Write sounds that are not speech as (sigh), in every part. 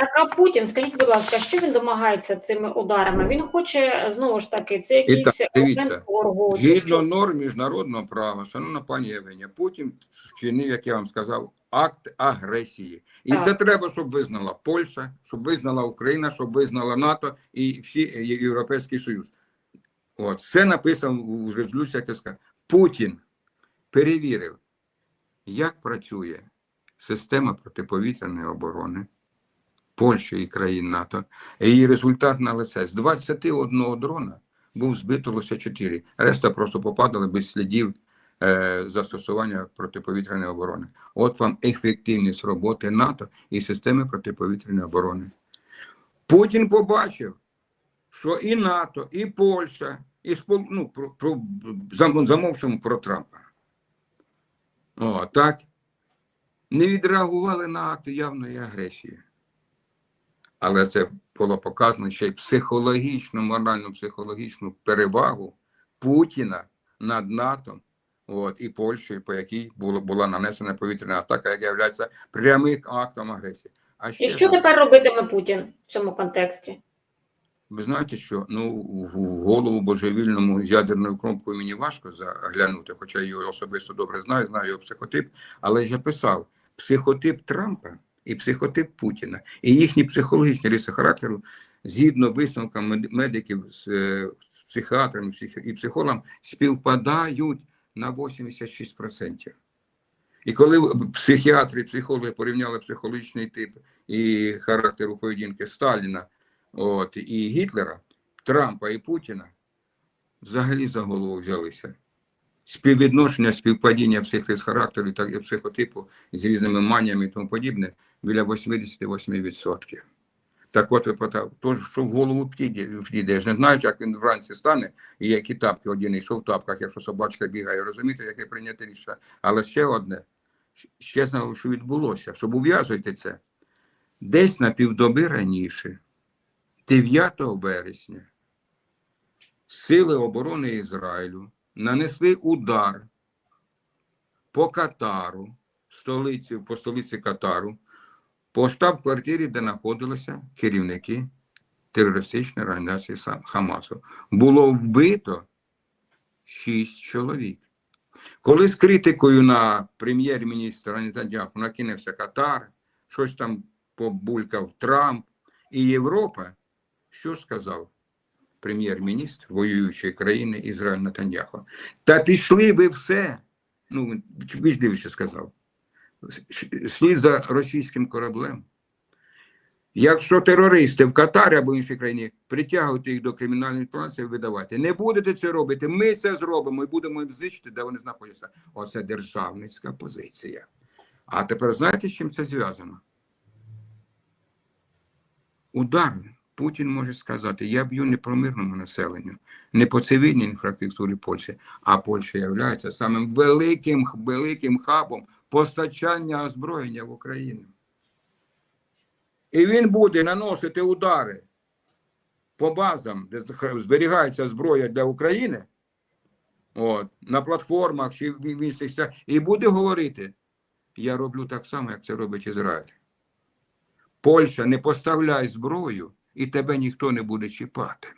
Так, а Путін, скажіть, будь ласка, що він домагається цими ударами? Він хоче знову ж таки, це І якийсь так, дивіться, торгу. Згідно норм міжнародного права, шановна пані Євгенія, Путін вчинив, як я вам сказав, акт агресії. І Так. це треба, щоб визнала Польща, щоб визнала Україна, щоб визнала НАТО і всі Європейський Союз. От все написано в резолюції КСК. Путін перевірив, як працює система протиповітряної оборони Польщі і країн НАТО. Її результат на лице з 21 дрона був збито лише 4. Решта просто попадали без слідів е, застосування протиповітряної оборони. От вам ефективність роботи НАТО і системи протиповітряної оборони. Путін побачив, що і НАТО, і Польща, і спол... ну, про, про, замовчимо про Трампа. О, так. Не відреагували на акти явної агресії. Але це було показано ще й психологічну, морально психологічну перевагу Путіна над НАТО от, і Польщею, по якій було, була нанесена повітряна атака, яка є прямим актом агресії. А ще І що тепер робитиме Путін в цьому контексті? ви знаєте, що ну в голову божевільному з ядерною кнопкою мені важко заглянути, хоча я його особисто добре знаю, знаю його психотип. Але я писав психотип Трампа і психотип Путіна, і їхні психологічні риси характеру, згідно висновкам мед- медиків з е, психіатрами і психологам, співпадають на 86%. І коли психіатри психологи порівняли психологічний тип і характер у поведінки Сталіна от, і Гітлера, Трампа і Путіна, взагалі за голову взялися. Співвідношення, співпадіння всіх рис характеру та психотипу з різними маніями і тому подібне біля 88%. Так от ви питав, то що в голову. Я ж не знаю, як він вранці стане, і які тапки один йшов в тапках, якщо собачка бігає, розумієте, яке прийняте рішення. Але ще одне, ще знаю, що відбулося, щоб ув'язуйте це. Десь на півдоби раніше, 9 вересня, Сили оборони Ізраїлю нанесли удар по Катару, столиці, по столиці Катару, по штаб-квартирі, де знаходилися керівники терористичної організації Хамасу. Було вбито шість чоловік. Коли з критикою на прем'єр-міністра Нетаньяху накинувся Катар, щось там побулькав Трамп і Європа, що сказав прем'єр-міністр воюючої країни Ізраїль Нетаньяху? Та пішли ви все. Ну, вічливіше сказав. Слід за російським кораблем. Якщо терористи в Катарі або іншій країні притягуйте їх до кримінальної відповідальності, видавати. Не будете це робити, ми це зробимо і будемо їм знищити, де вони знаходяться. Оце державницька позиція. А тепер знаєте, з чим це зв'язано? Удар Путін може сказати: я б'ю не по мирному населенню, не по цивільній інфраструктурі Польщі, а Польща є самим великим, великим хабом постачання озброєння в Україну. І він буде наносити удари по базам, де зберігається зброя для України, от, на платформах чи в інших і буде говорити: я роблю так само, як це робить Ізраїль. Польща не поставляй зброю, і тебе ніхто не буде чіпати.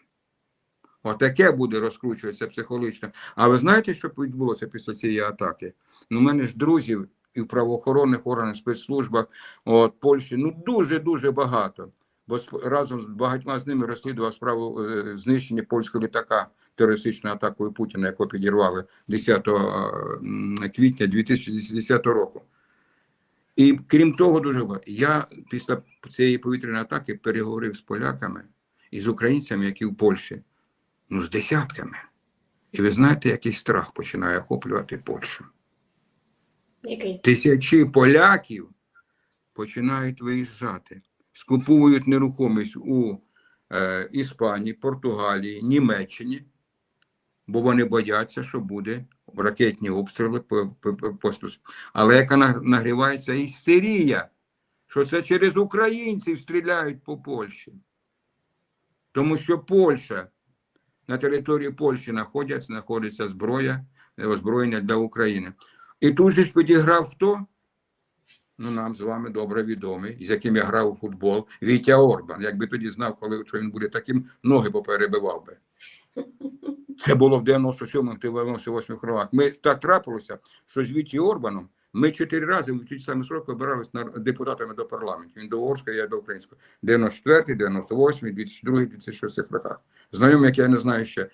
Отаке буде розкручуватися психологічно. А ви знаєте, що відбулося після цієї атаки? Ну, у мене ж друзів і в правоохоронних органах, спецслужбах от, Польщі ну дуже-дуже багато. Бо разом з багатьма з ними розслідував справу е, знищення польського літака терористичною атакою Путіна, яку підірвали 10 м, квітня 2010 року. І крім того, дуже. Я після цієї повітряної атаки переговорив з поляками і з українцями, які в Польщі, ну, з десятками. І ви знаєте, який страх починає охоплювати Польщу. Який? Тисячі поляків починають виїжджати, скуповують нерухомість у е, Іспанії, Португалії, Німеччині, бо вони бояться, що буде ракетні обстріли по, Але яка на- нагрівається істерія, що це через українців стріляють по Польщі. Тому що Польща на території Польщі знаходяться, знаходиться зброя, е, озброєння для України. І тут же ж підіграв хто? ну, нам з вами добре відомий, з яким я грав у футбол, Вітя Орбан. Якби тоді знав, коли що він буде таким, ноги поперебивав би. (laughs) Це було в 97-му, 98 роках. Ми так трапилося, що з Віті Орбаном ми чотири рази в ті самі сроки обирались на депутатами до парламенту. Він до Угорського, я до Українського. 94, 98, 2002, 2006 роках. Знайомий, як я не знаю ще.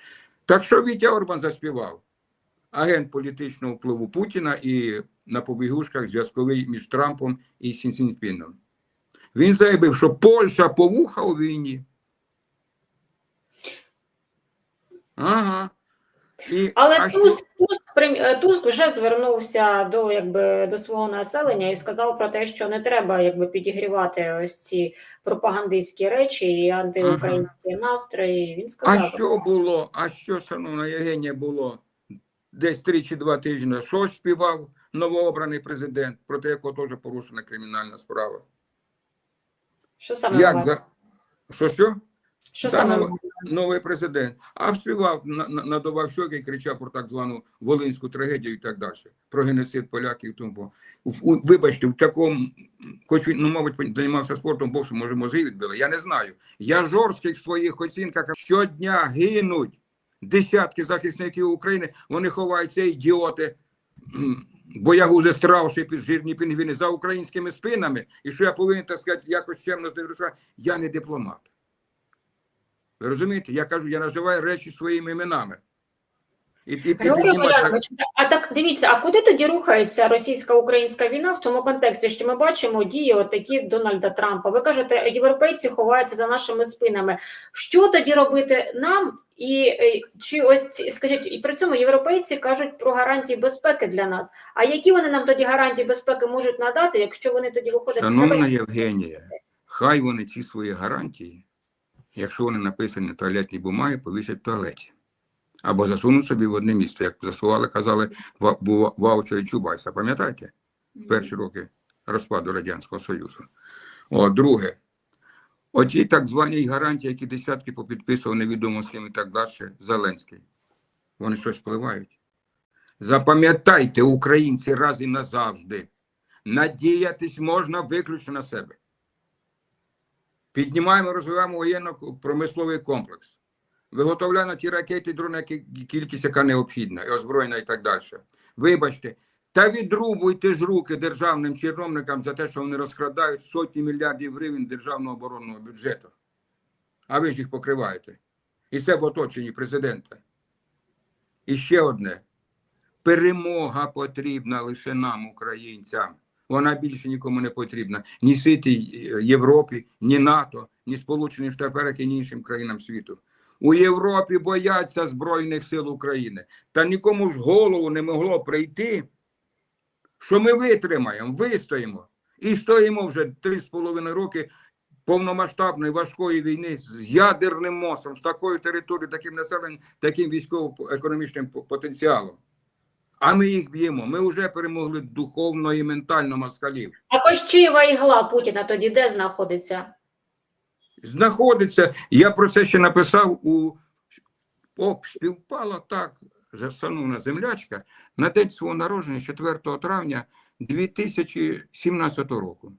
Так що Вітя Орбан заспівав? Агент політичного впливу Путіна і на побігушках зв'язковий між Трампом і Сінціньпіном. Він заявив, що Польща повуха у війні. Ага. І, Але а Туск, Туск, е, Туск вже звернувся до якби до свого населення і сказав про те, що не треба якби підігрівати ось ці пропагандистські речі і антиукраїнські настрої. Він сказав, А що було? А що, шановна Євгенія, було десь три чи два тижні? Що співав новообраний президент, проти якого теж порушена кримінальна справа? що саме Як за що що? Що Та, саме нове? Новий президент. А співав, на- на- надував щоки і кричав про так звану Волинську трагедію і так далі. Про геноцид поляків. Тому. Вибачте, в такому, хоч він, ну, мабуть, займався спортом, боксом, може, мозги відбили. Я не знаю. Я жорсткий в своїх оцінках. Щодня гинуть десятки захисників України. Вони ховаються, ідіоти, боягузи страуси, жирні пінгвіни за українськими спинами. І що я повинен, так сказати, якось чемно з? Я не дипломат. Ви розумієте? Я кажу, я називаю речі своїми іменами. І, і, і Григорій а так дивіться, а куди тоді рухається російсько-українська війна в цьому контексті? Що ми бачимо дії отакі Дональда Трампа? Ви кажете, європейці ховаються за нашими спинами. Що тоді робити нам? І е, чи ось скажіть, і при цьому європейці кажуть про гарантії безпеки для нас. А які вони нам тоді гарантії безпеки можуть надати, якщо вони тоді виходять Шановна? Євгенія, хай вони ці свої гарантії, якщо вони написані на туалетній бумагі, повісять в туалеті. Або засунуть собі в одне місце, як засували, казали в, в, ваучері Чубайса. Пам'ятаєте? перші роки розпаду Радянського Союзу. О, друге, оті так звані гарантії, які десятки попідписував невідомо з ким і так далі, Зеленський. Вони щось впливають. Запам'ятайте, українці, раз і назавжди. Надіятись можна виключно на себе. Піднімаємо, розвиваємо воєнно-промисловий комплекс. Виготовляємо ті ракети, дрони, кількість, яка необхідна, і озброєна, і так далі. Вибачте, та відрубуйте ж руки державним чиновникам за те, що вони розкрадають сотні мільярдів гривень державного оборонного бюджету. А ви ж їх покриваєте. І це в оточенні президента. І ще одне. Перемога потрібна лише нам, українцям. Вона більше нікому не потрібна. Ні Ситій Європі, ні НАТО, ні Сполученим Штатам Америки, ні іншим країнам світу. У Європі бояться Збройних сил України. Та нікому ж голову не могло прийти, що ми витримаємо, вистоїмо. І стоїмо вже три з половиною роки повномасштабної важкої війни з ядерним мостом, з такою територією, таким населенням, таким військово-економічним потенціалом. А ми їх б'ємо. Ми вже перемогли духовно і ментально москалів. А Кощієва ігла Путіна тоді де знаходиться? знаходиться. Я про це ще написав у Оп, співпало так, шановна землячка, на день свого народження, 4 травня 2017 року.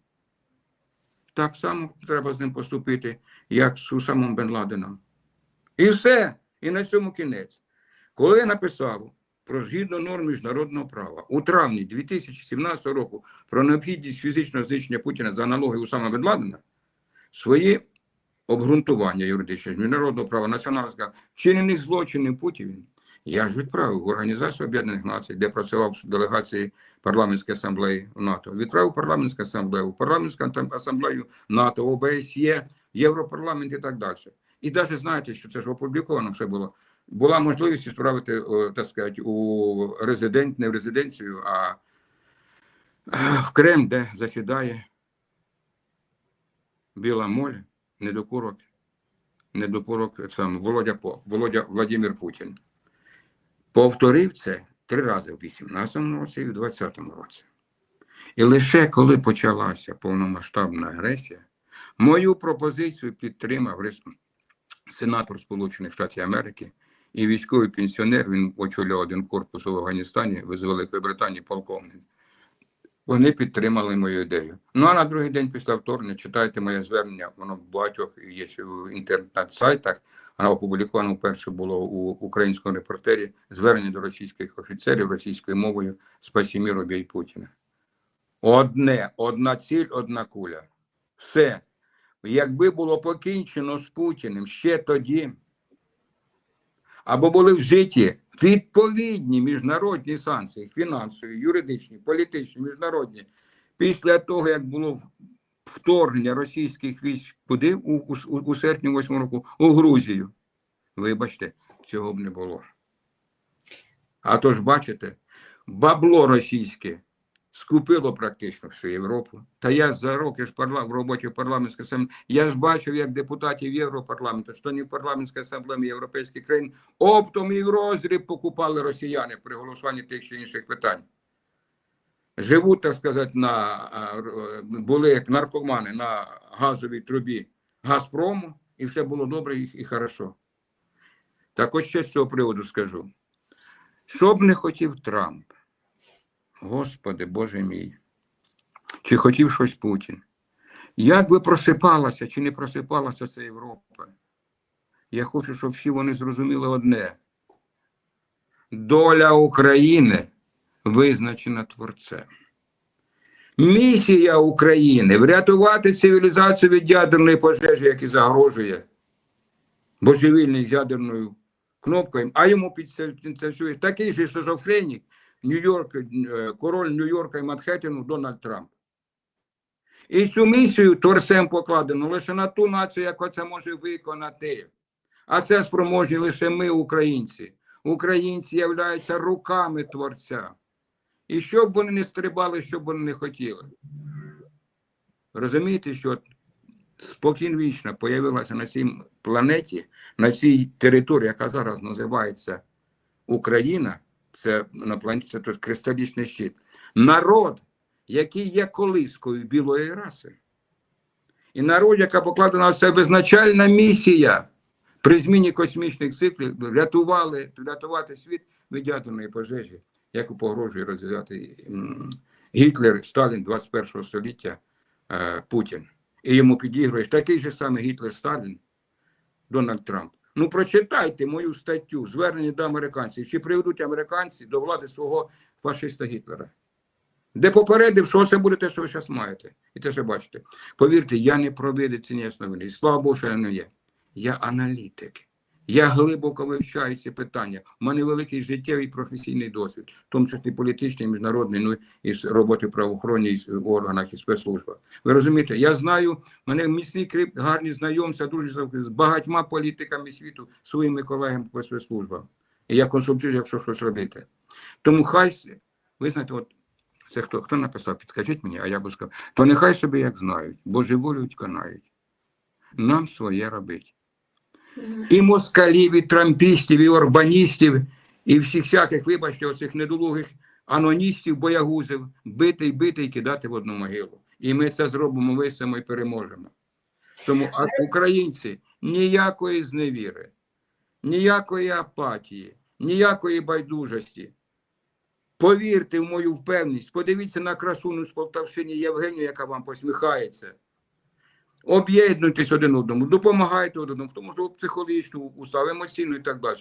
Так само треба з ним поступити, як з Усамом Бен Ладеном. І все. І на цьому кінець. Коли я написав про згідно норм міжнародного права у травні 2017 року про необхідність фізичного знищення Путіна за аналогію Усама Бен Ладена, свої обґрунтування юридичного міжнародного права національного вчинених злочинів Путіним, я ж відправив в Організацію Об'єднаних Націй, де працював в делегації парламентської асамблеї НАТО. Відправив парламентську асамблею, парламентську асамблею НАТО, ОБСЄ, Європарламент і так далі. І навіть знаєте, що це ж опубліковано все було. Була можливість відправити, так сказати, у резидент, не в резиденцію, а в Крем, де засідає Біла Моль, недокурок, недокурок сам Володя, По- Володя Владимир Путін. Повторив це три рази в 18-му році і в 20-му році. І лише коли почалася повномасштабна агресія, мою пропозицію підтримав сенатор Сполучених Штатів Америки і військовий пенсіонер. Він очолював один корпус в Афганістані з Великої Британії, полковник вони підтримали мою ідею. Ну а на другий день після вторгнення читайте моє звернення, воно в багатьох є в інтернет-сайтах. Воно опубліковано вперше було у українському репортері звернення до російських офіцерів російською мовою «Спасі мір, обій Путіна. Одне, одна ціль, одна куля. Все. Якби було покінчено з Путіним ще тоді, або були вжиті відповідні міжнародні санкції, фінансові, юридичні, політичні, міжнародні, після того, як було вторгнення російських військ куди у, у, у серпні 8 року у Грузію. Вибачте, цього б не було. А то ж, бачите, бабло російське скупило практично всю Європу. Та я за роки ж парла... в роботі в парламентській асамблеї, я ж бачив, як депутатів Європарламенту, що не в парламентській асамблеї європейських країн, оптом і в розріб покупали росіяни при голосуванні тих чи інших питань. Живуть, так сказати, на були як наркомани на газовій трубі Газпрому, і все було добре і, і хорошо. Так ось ще з цього приводу скажу. Що б не хотів Трамп, Господи, Боже мій, чи хотів щось Путін? Як би просипалася чи не просипалася ця Європа? Я хочу, щоб всі вони зрозуміли одне: доля України визначена Творцем. Місія України врятувати цивілізацію від ядерної пожежі, яка загрожує божевільний з ядерною кнопкою, а йому підсує такий же шизофренік, Нью-Йорк, е, король Нью-Йорка і Манхеттену Дональд Трамп. І цю місію творцем покладено лише на ту націю, яка це може виконати. А це спроможні лише ми, українці. Українці являються руками творця. І що б вони не стрибали, що б вони не хотіли. Розумієте, що спокійно вічно появилася на цій планеті, на цій території, яка зараз називається Україна, це на планеті це тут кристалічний щит. Народ, який є колискою білої раси. І народ, яка покладена на це визначальна місія при зміні космічних циклів, врятували, врятувати світ від ядерної пожежі, яку погрожує розв'язати Гітлер, Сталін 21 століття, е, Путін. І йому підігруєш такий же самий Гітлер Сталін, Дональд Трамп. Ну, прочитайте мою статтю звернення до американців, чи приведуть американці до влади свого фашиста Гітлера, де попередив, що це буде те, що ви зараз маєте, і те, що бачите. Повірте, я не провидець ні основний. Слава Богу, що я не є. Я аналітик. Я глибоко вивчаю ці питання. У мене великий життєвий професійний досвід, в тому числі політичний, міжнародний, ну і з роботи в правоохоронній органах і спецслужбах. Ви розумієте, я знаю, мене міцні кріп, гарні знайомства, дуже з багатьма політиками світу, своїми колегами по спецслужбам. І я консультую, якщо щось робити. Тому хай, ви знаєте, от це хто хто написав, підскажіть мені, а я би сказав, то нехай собі як знають, бо живолюють канають. Нам своє робить. І москалів, і трампістів, і орбаністів, і всіх всяких, вибачте, оцих недолугих аноністів, боягузів, бити і бити і кидати в одну могилу. І ми це зробимо висимо і переможемо. Тому а українці ніякої зневіри, ніякої апатії, ніякої байдужості. Повірте в мою впевненість, подивіться на красуну з Полтавщини Євгенію, яка вам посміхається. Об'єднуйтесь один одному, допомагайте один одному, тому що психологічну устав, емоційну і так далі.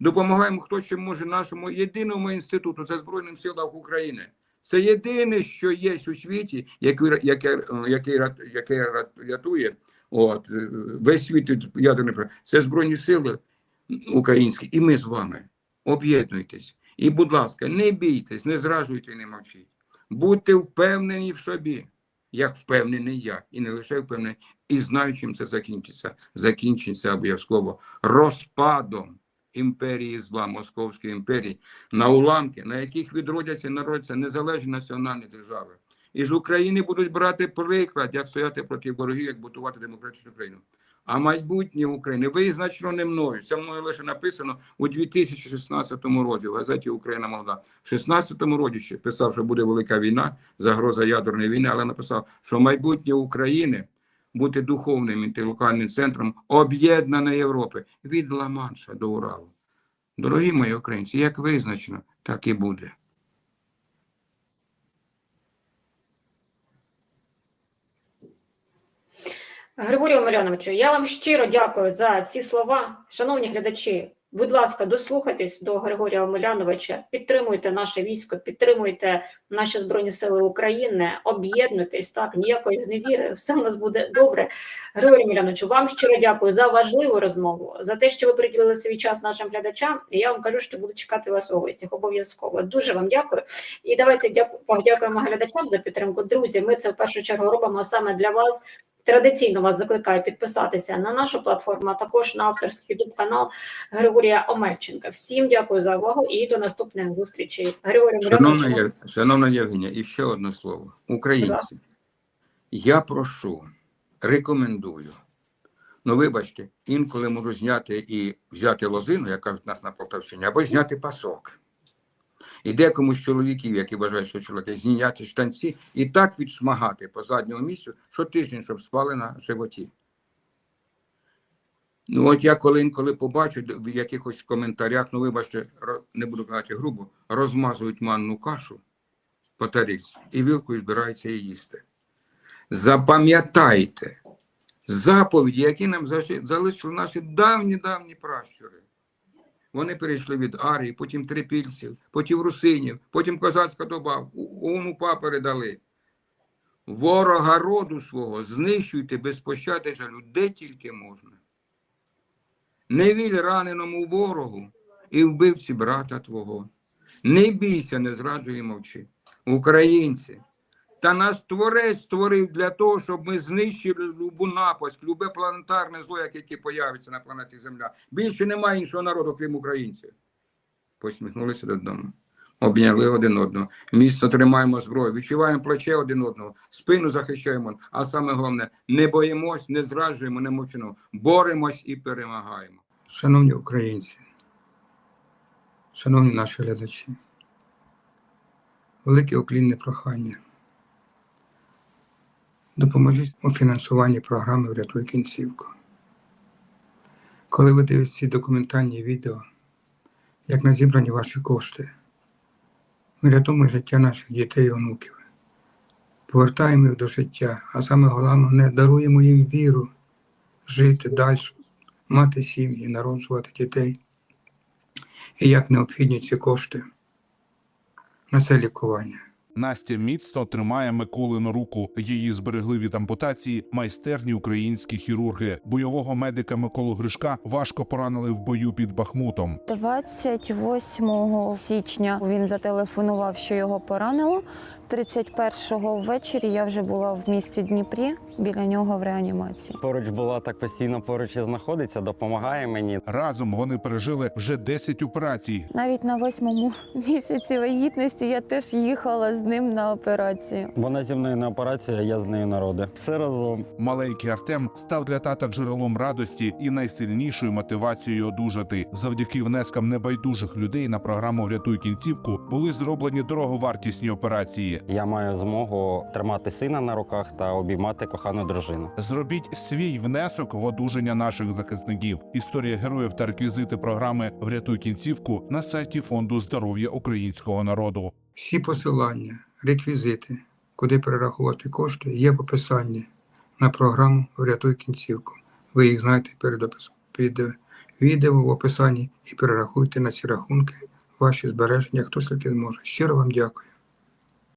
Допомагаємо, хто ще може нашому єдиному інституту, це Збройним силам України. Це єдине, що є у світі, яке, яке, яке, яке рятує от, весь світ від ядерної. Це Збройні сили українські, і ми з вами. Об'єднуйтесь. І, будь ласка, не бійтесь, не зражуйте, не мовчіть. Будьте впевнені в собі як впевнений я, і не лише впевнений, і знаю, чим це закінчиться. Закінчиться обов'язково розпадом імперії зла, Московської імперії, на уламки, на яких відродяться і народяться незалежні національні держави. І з України будуть брати приклад, як стояти проти ворогів, як будувати демократичну країну. А майбутнє України визначено не мною. Це мною лише написано у 2016 році в газеті Україна молода. В 16 році ще писав, що буде велика війна, загроза ядерної війни, але написав, що майбутнє України бути духовним інтелектуальним центром об'єднаної Європи від Ла-Манша до Уралу. Дорогі мої українці, як визначено, так і буде. Григорію Маряновичу, я вам щиро дякую за ці слова. Шановні глядачі, будь ласка, дослухайтесь до Григорія Омеляновича, підтримуйте наше військо, підтримуйте наші Збройні Сили України, об'єднуйтесь, так, ніякої зневіри, все у нас буде добре. Григорію Омеляновичу, вам щиро дякую за важливу розмову, за те, що ви приділили свій час нашим глядачам. І я вам кажу, що буду чекати вас у гостях обов'язково. Дуже вам дякую. І давайте дяку- подякуємо глядачам за підтримку. Друзі, ми це в першу чергу робимо саме для вас. Традиційно вас закликаю підписатися на нашу платформу, а також на авторський youtube канал Григорія Омельченка. Всім дякую за увагу і до наступних зустрічей. Григорій Шановна, Миронович, Є- шановна Євгенія, і ще одне слово. Українці, я прошу, рекомендую. Ну, вибачте, інколи можу зняти і взяти лозину, яка в нас на Полтавщині, або зняти пасок. І декому чоловіків, які вважають, що чоловіки, зняти штанці і так відшмагати по задньому місцю, що тиждень, щоб спали на животі. Ну, от я коли інколи побачу в якихось коментарях, ну вибачте, не буду казати грубо, розмазують манну кашу по тарілці і вілкою збираються її їсти. Запам'ятайте заповіді, які нам залишили наші давні-давні пращури. Вони перейшли від арії, потім трипільців, потім русинів, потім козацька доба, УНУПА передали. Ворога роду свого знищуйте без пощади жалю, де тільки можна. Не віль раненому ворогу і вбивці брата твого. Не бійся, не зраджуй і мовчи. Українці, та нас творець створив для того, щоб ми знищили любу напасть, любе планетарне зло, яке появиться на планеті Земля. Більше немає іншого народу, крім українців. Посміхнулися додому. Обняли один одного. Міцно тримаємо зброю, відчуваємо плече один одного, спину захищаємо. А саме головне, не боїмось, не зраджуємо, не мовчимо. Боремось і перемагаємо. Шановні українці, шановні наші глядачі, велике уклінне прохання. Допоможіть у фінансуванні програми Врятуй кінцівку. Коли ви дивитесь ці документальні відео, як на зібрані ваші кошти, ми рятуємо життя наших дітей і онуків, повертаємо їх до життя, а саме головне, не даруємо їм віру жити далі, мати сім'ї, народжувати дітей. І як необхідні ці кошти на це лікування. Настя міцно тримає Миколину руку. Її зберегли від ампутації майстерні українські хірурги. Бойового медика Миколу Гришка важко поранили в бою під Бахмутом. 28 січня він зателефонував, що його поранило. 31-го ввечері я вже була в місті Дніпрі біля нього в реанімації. Поруч була так постійно поруч і знаходиться, допомагає мені. Разом вони пережили вже 10 операцій. Навіть на восьмому місяці вагітності я теж їхала з ним на операцію. Вона зі мною на операцію, а я з нею на роди. Все разом. Маленький Артем став для тата джерелом радості і найсильнішою мотивацією одужати. Завдяки внескам небайдужих людей на програму Врятуй кінцівку були зроблені дороговартісні операції. Я маю змогу тримати сина на руках та обіймати кохану дружину. Зробіть свій внесок в одужання наших захисників. Історія героїв та реквізити програми Врятуй кінцівку на сайті фонду здоров'я українського народу. Всі посилання, реквізити, куди перерахувати кошти, є в описанні на програму Врятуй кінцівку. Ви їх знаєте перед опис- під відео в описанні і перерахуйте на ці рахунки ваші збереження, хто скільки зможе. Щиро вам дякую.